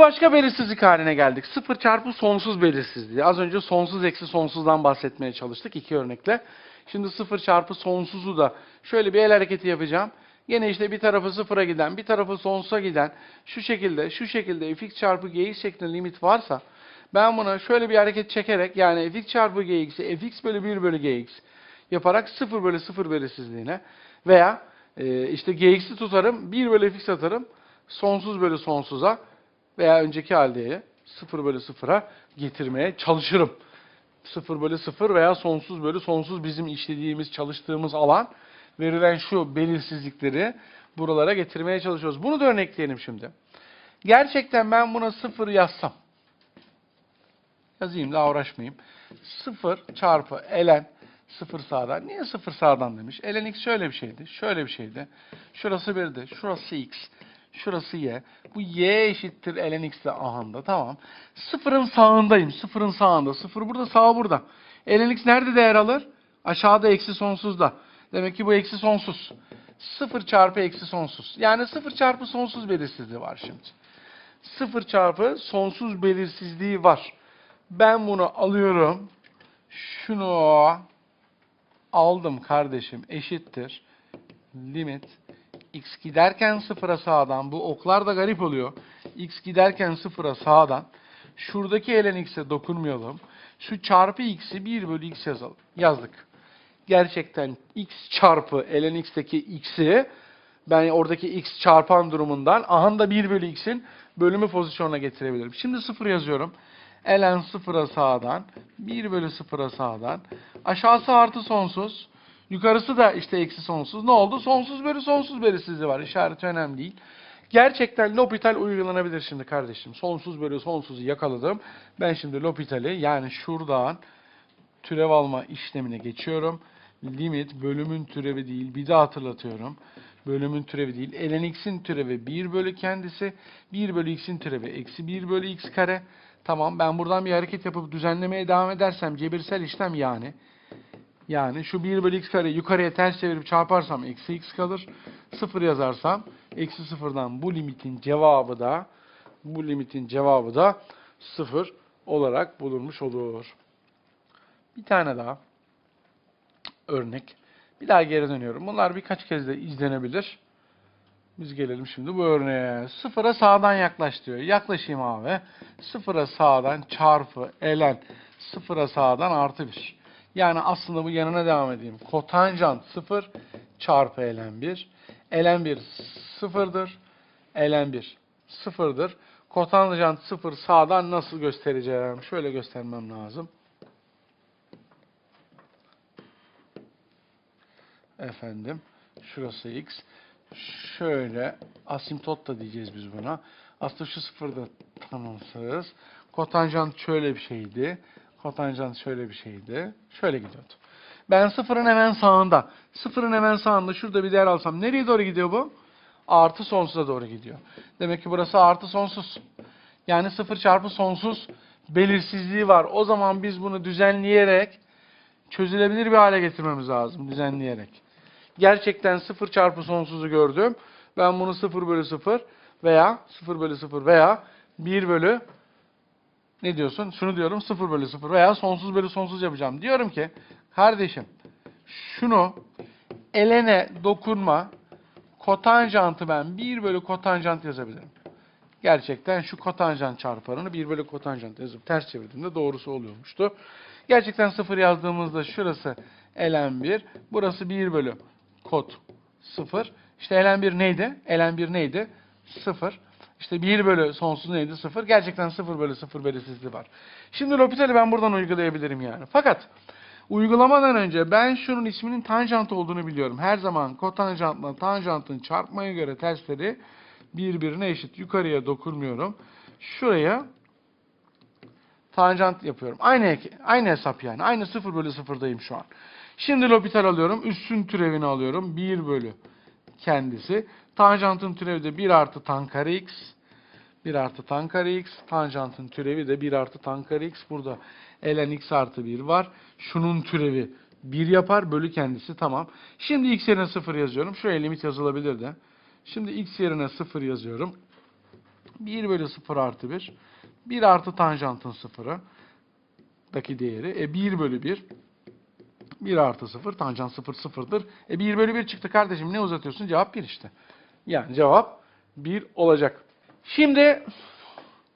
başka belirsizlik haline geldik. 0 çarpı sonsuz belirsizliği. Az önce sonsuz eksi sonsuzdan bahsetmeye çalıştık iki örnekle. Şimdi 0 çarpı sonsuzu da şöyle bir el hareketi yapacağım. Yine işte bir tarafı sıfıra giden, bir tarafı sonsuza giden şu şekilde, şu şekilde fx çarpı gx şeklinde limit varsa ben buna şöyle bir hareket çekerek yani fx çarpı gx'i fx bölü 1 bölü gx yaparak 0 bölü 0 belirsizliğine veya e, işte gx'i tutarım 1 bölü fx atarım sonsuz bölü sonsuza veya önceki haldeyi 0 bölü 0'a getirmeye çalışırım. 0 bölü 0 veya sonsuz bölü sonsuz bizim işlediğimiz, çalıştığımız alan verilen şu belirsizlikleri buralara getirmeye çalışıyoruz. Bunu da örnekleyelim şimdi. Gerçekten ben buna 0 yazsam, yazayım daha uğraşmayayım. 0 çarpı ln 0 sağdan. Niye 0 sağdan demiş? ln x şöyle bir şeydi, şöyle bir şeydi. Şurası 1'di, şurası x, şurası y. Bu y eşittir ln x'de ahanda tamam. Sıfırın sağındayım, sıfırın sağında. Sıfır burada, sağ burada. ln x nerede değer alır? Aşağıda eksi sonsuzda. Demek ki bu eksi sonsuz. 0 çarpı eksi sonsuz. Yani 0 çarpı sonsuz belirsizliği var şimdi. 0 çarpı sonsuz belirsizliği var. Ben bunu alıyorum. Şunu aldım kardeşim eşittir. Limit x giderken sıfıra sağdan bu oklar da garip oluyor. x giderken sıfıra sağdan şuradaki ln x'e dokunmayalım. Şu çarpı x'i 1 bölü x yazalım. Yazdık. Gerçekten x çarpı ln x'teki x'i ben oradaki x çarpan durumundan aha da 1 bölü x'in bölümü pozisyonuna getirebilirim. Şimdi 0 yazıyorum. ln sıfıra sağdan 1 bölü sıfıra sağdan aşağısı artı sonsuz yukarısı da işte eksi sonsuz ne oldu? Sonsuz bölü sonsuz belirsizliği var. İşareti önemli değil. Gerçekten L'Hopital uygulanabilir şimdi kardeşim. Sonsuz bölü sonsuzu yakaladım. Ben şimdi L'Hopital'i yani şuradan türev alma işlemine geçiyorum. Limit bölümün türevi değil. Bir daha hatırlatıyorum. Bölümün türevi değil. ln x'in türevi 1 bölü kendisi. 1 bölü x'in türevi eksi 1 bölü x kare. Tamam ben buradan bir hareket yapıp düzenlemeye devam edersem cebirsel işlem yani. Yani şu 1 bölü x kare yukarıya ters çevirip çarparsam eksi x kalır. 0 yazarsam eksi 0'dan bu limitin cevabı da bu limitin cevabı da 0 olarak bulunmuş olur. Bir tane daha örnek. Bir daha geri dönüyorum. Bunlar birkaç kez de izlenebilir. Biz gelelim şimdi bu örneğe. Sıfıra sağdan yaklaş diyor. Yaklaşayım abi. Sıfıra sağdan çarpı ln sıfıra sağdan artı 1. Yani aslında bu yanına devam edeyim. Kotanjant 0 çarpı ln 1. ln 1 sıfırdır. ln 1 sıfırdır. Kotanjant 0 sağdan nasıl göstereceğim? Şöyle göstermem lazım. Efendim. Şurası x. Şöyle asimtot da diyeceğiz biz buna. Aslında şu sıfırda tanımsız. Kotanjant şöyle bir şeydi. Kotanjant şöyle bir şeydi. Şöyle gidiyordu. Ben sıfırın hemen sağında. Sıfırın hemen sağında şurada bir değer alsam nereye doğru gidiyor bu? Artı sonsuza doğru gidiyor. Demek ki burası artı sonsuz. Yani sıfır çarpı sonsuz belirsizliği var. O zaman biz bunu düzenleyerek çözülebilir bir hale getirmemiz lazım. Düzenleyerek. Gerçekten 0 çarpı sonsuzu gördüm. Ben bunu 0 bölü 0 veya 0 bölü 0 veya 1 bölü ne diyorsun? Şunu diyorum 0 bölü 0 veya sonsuz bölü sonsuz yapacağım. Diyorum ki kardeşim şunu elene dokunma kotanjantı ben 1 bölü kotanjant yazabilirim. Gerçekten şu kotanjant çarpanını 1 bölü kotanjant yazıp ters çevirdiğimde doğrusu oluyormuştu. Gerçekten 0 yazdığımızda şurası ln 1, burası 1 bölü kod 0. İşte ln 1 neydi? ln 1 neydi? 0. İşte 1 bölü sonsuz neydi? 0. Gerçekten 0 bölü 0 belirsizliği var. Şimdi L'Hopital'i ben buradan uygulayabilirim yani. Fakat uygulamadan önce ben şunun isminin tanjant olduğunu biliyorum. Her zaman kotanjantla tanjantın çarpmaya göre tersleri birbirine eşit. Yukarıya dokunmuyorum. Şuraya tanjant yapıyorum. Aynı aynı hesap yani. Aynı 0 bölü 0'dayım şu an. Şimdi L'Hopital alıyorum. Üssün türevini alıyorum. 1 bölü kendisi. Tanjantın türevi de 1 artı tan kare x. 1 artı tan kare x. Tanjantın türevi de 1 artı tan kare x. Burada ln x artı 1 var. Şunun türevi 1 yapar. Bölü kendisi tamam. Şimdi x yerine 0 yazıyorum. Şuraya limit yazılabilir de. Şimdi x yerine 0 yazıyorum. 1 bölü 0 artı 1. 1 artı tanjantın sıfırı. Daki değeri. E 1 bölü 1. 1 artı 0. Tanjant 0 sıfırdır. E 1 bölü 1 çıktı kardeşim. Ne uzatıyorsun? Cevap 1 işte. Yani cevap 1 olacak. Şimdi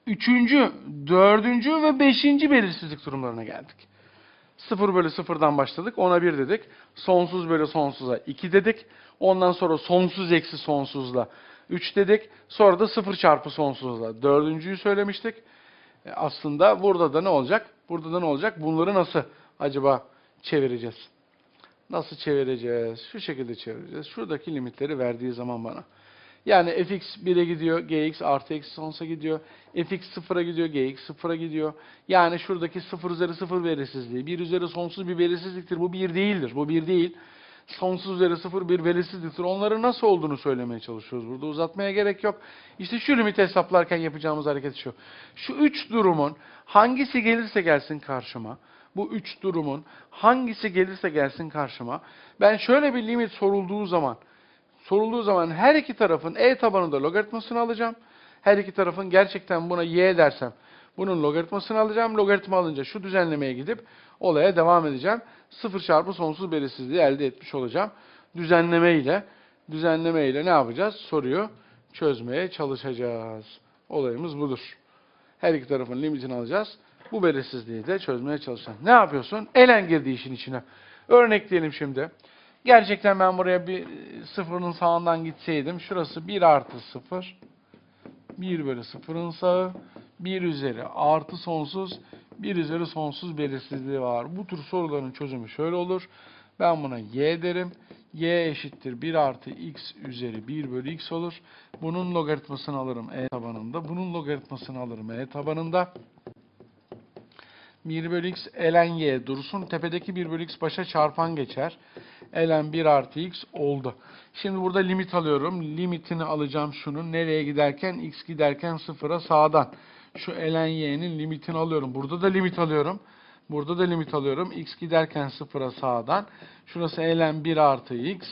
üçüncü, dördüncü ve beşinci belirsizlik durumlarına geldik. 0 bölü 0'dan başladık. Ona 1 dedik. Sonsuz bölü sonsuza 2 dedik. Ondan sonra sonsuz eksi sonsuzla 3 dedik. Sonra da 0 çarpı sonsuzla dördüncüyü söylemiştik. E, aslında burada da ne olacak? Burada da ne olacak? Bunları nasıl acaba çevireceğiz? Nasıl çevireceğiz? Şu şekilde çevireceğiz. Şuradaki limitleri verdiği zaman bana. Yani fx 1'e gidiyor, gx artı eksi sonsuza gidiyor. fx 0'a gidiyor, gx 0'a gidiyor. Yani şuradaki 0 üzeri 0 belirsizliği, 1 üzeri sonsuz bir belirsizliktir. Bu 1 değildir. Bu 1 değil. Sonsuz üzeri 0 bir belirsizliktir. Onların nasıl olduğunu söylemeye çalışıyoruz burada. Uzatmaya gerek yok. İşte şu limiti hesaplarken yapacağımız hareket şu. Şu üç durumun hangisi gelirse gelsin karşıma, bu üç durumun hangisi gelirse gelsin karşıma, ben şöyle bir limit sorulduğu zaman, sorulduğu zaman her iki tarafın e tabanında logaritmasını alacağım. Her iki tarafın gerçekten buna y dersem bunun logaritmasını alacağım. Logaritma alınca şu düzenlemeye gidip olaya devam edeceğim. 0 çarpı sonsuz belirsizliği elde etmiş olacağım. Düzenleme ile düzenleme ile ne yapacağız? Soruyu çözmeye çalışacağız. Olayımız budur. Her iki tarafın limitini alacağız. Bu belirsizliği de çözmeye çalışacağız. Ne yapıyorsun? Elen girdi işin içine. Örnekleyelim şimdi. Gerçekten ben buraya bir e, sıfırın sağından gitseydim. Şurası 1 artı 0. 1 bölü 0'ın sağı. 1 üzeri artı sonsuz. 1 üzeri sonsuz belirsizliği var. Bu tür soruların çözümü şöyle olur. Ben buna y derim. y eşittir 1 artı x üzeri 1 bölü x olur. Bunun logaritmasını alırım e tabanında. Bunun logaritmasını alırım e tabanında. 1 bölü x ln y dursun. Tepedeki 1 bölü x başa çarpan geçer. ln 1 artı x oldu. Şimdi burada limit alıyorum. Limitini alacağım şunun. Nereye giderken? x giderken sıfıra sağdan. Şu ln y'nin limitini alıyorum. Burada da limit alıyorum. Burada da limit alıyorum. x giderken sıfıra sağdan. Şurası ln 1 artı x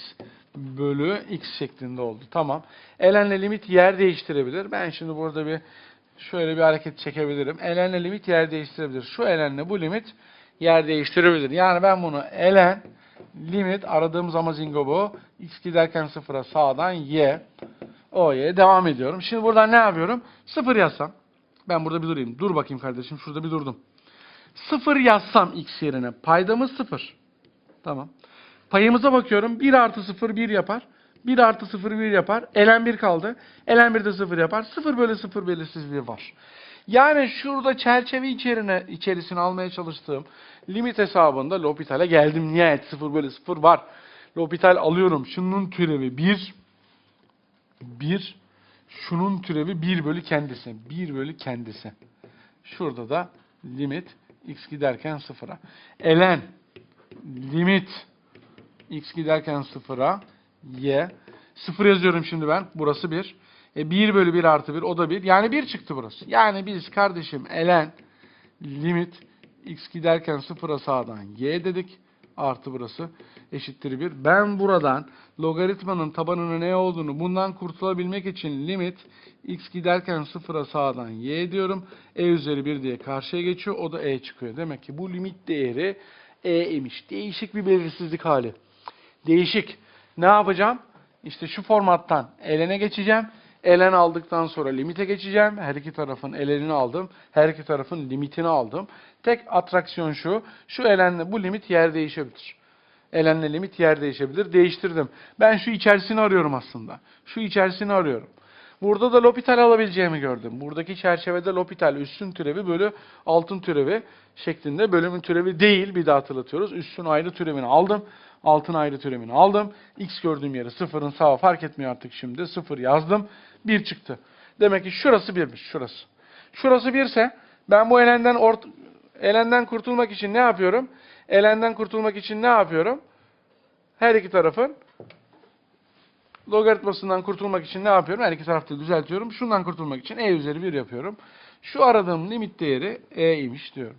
bölü x şeklinde oldu. Tamam. ln'le limit yer değiştirebilir. Ben şimdi burada bir şöyle bir hareket çekebilirim. ln'le limit yer değiştirebilir. Şu ln'le bu limit yer değiştirebilir. Yani ben bunu ln limit aradığımız amazingo bu. x giderken sıfıra sağdan y o y devam ediyorum. Şimdi buradan ne yapıyorum? Sıfır yazsam. Ben burada bir durayım. Dur bakayım kardeşim. Şurada bir durdum. Sıfır yazsam x yerine. Paydamız sıfır. Tamam. Payımıza bakıyorum. 1 artı 0 1 yapar. 1 artı 0 1 yapar. Elen 1 kaldı. Elen 1 de 0 yapar. 0 bölü 0 belirsizliği var. Yani şurada çerçeve içerine, içerisine almaya çalıştığım limit hesabında L'Hopital'e geldim. Nihayet 0 bölü 0 var. L'Hopital alıyorum. Şunun türevi 1. 1. Şunun türevi 1 bölü kendisi. 1 bölü kendisi. Şurada da limit x giderken 0'a. Elen limit x giderken 0'a y 0 yazıyorum şimdi ben. Burası 1. E 1 bölü 1 artı 1 o da 1. Yani 1 çıktı burası. Yani biz kardeşim elen limit x giderken 0'a sağdan y dedik. Artı burası eşittir 1. Ben buradan logaritmanın tabanının ne olduğunu bundan kurtulabilmek için limit x giderken 0'a sağdan y diyorum. e üzeri 1 diye karşıya geçiyor. O da e çıkıyor. Demek ki bu limit değeri e imiş. Değişik bir belirsizlik hali. Değişik. Ne yapacağım? İşte şu formattan elene geçeceğim. Elen aldıktan sonra limite geçeceğim. Her iki tarafın elenini aldım. Her iki tarafın limitini aldım. Tek atraksiyon şu. Şu elenle bu limit yer değişebilir. Elenle limit yer değişebilir. Değiştirdim. Ben şu içerisini arıyorum aslında. Şu içerisini arıyorum. Burada da L'Hopital alabileceğimi gördüm. Buradaki çerçevede L'Hopital üstün türevi bölü altın türevi şeklinde bölümün türevi değil. Bir daha hatırlatıyoruz. Üstün ayrı türevini aldım. Altın ayrı türevini aldım. X gördüğüm yeri sıfırın sağı fark etmiyor artık şimdi. Sıfır yazdım. Bir çıktı. Demek ki şurası birmiş. Şurası. Şurası birse ben bu elenden ort elenden kurtulmak için ne yapıyorum? Elenden kurtulmak için ne yapıyorum? Her iki tarafın logaritmasından kurtulmak için ne yapıyorum? Her iki tarafta düzeltiyorum. Şundan kurtulmak için e üzeri 1 yapıyorum. Şu aradığım limit değeri e'ymiş diyorum.